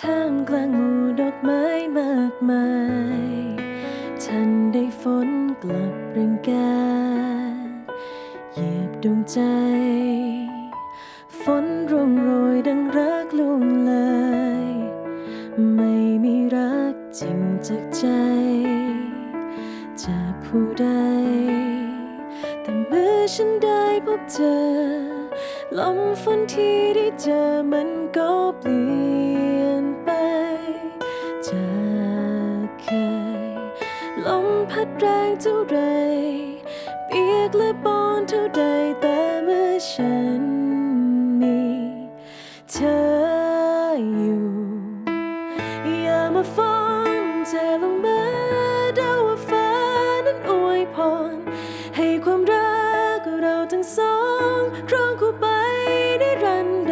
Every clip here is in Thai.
ท่ามกลางหมู่ดอกไม้มากมาย ฉันได้ฝนกลับรังกาเหยียบดวงใจ ฝน ใจ จากผู้ใด แต่เมื่อฉันได้พบเธอ ลมฝนที่ได้เจอมันก็เปลี่ยนไป จากเคย ลมพัดแรงเท่าไรเปียกและบอนเท่าใดแต่เมื่อฉันมี เธออยู่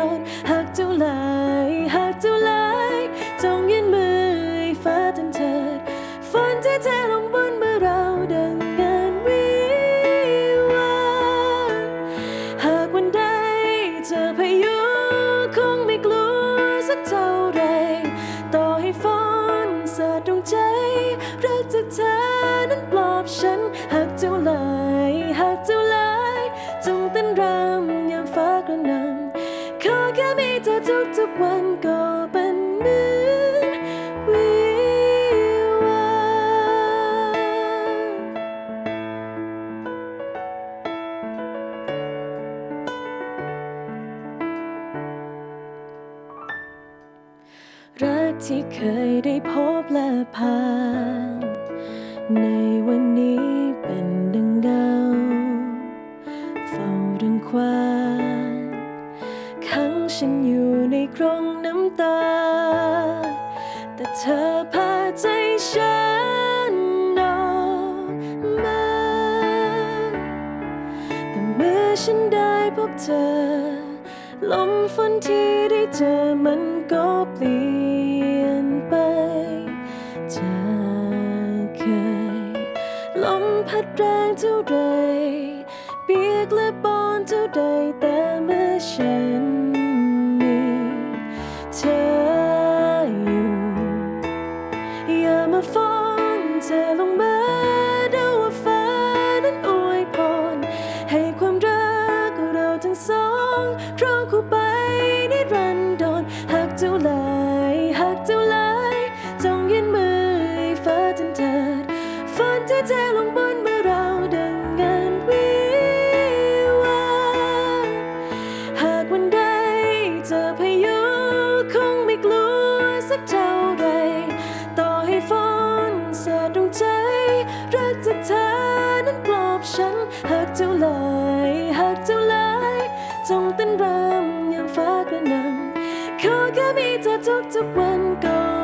ดอนหากเจ้าลายหากเจ้าลายจงยื่นมือฟ้าทันเถิดฝนที่เทลงบนมือเราดังงานวิวาห์หากวันใดเจอ ขอแค่มีเธอทุกทุกๆวันก็เป็นเหมือนวิวารักที่เคยได้พบและผ่านในวันนี้ ฉันอยู่ในกรงน้ำตา แต่เธอพาใจฉันออกมา แต่เมื่อฉันได้พบเธอ ลมฝนที่ได้เจอมันก็เปลี่ยนไปจากเคยลมพัดแรงเท่าไรเปียกและบอนเท่าใดแต่เมื่อฉัน ดรันดอนหากเจ้าลายหากเจ้าลายจงยื่นมือให้ฟ้าทันเถิดฝนที่เทลงบนเมื่อเราดังงานวิวาหากวันใดเจอพายุคงไม่กลัวสักเท่าไรต่อให้ฝนสาดดวงใจ รักจากเธอนั้นปลอบฉันหากเจ้าลายหากเจ้า ขอแค่มีเธอทุกๆวันก่อน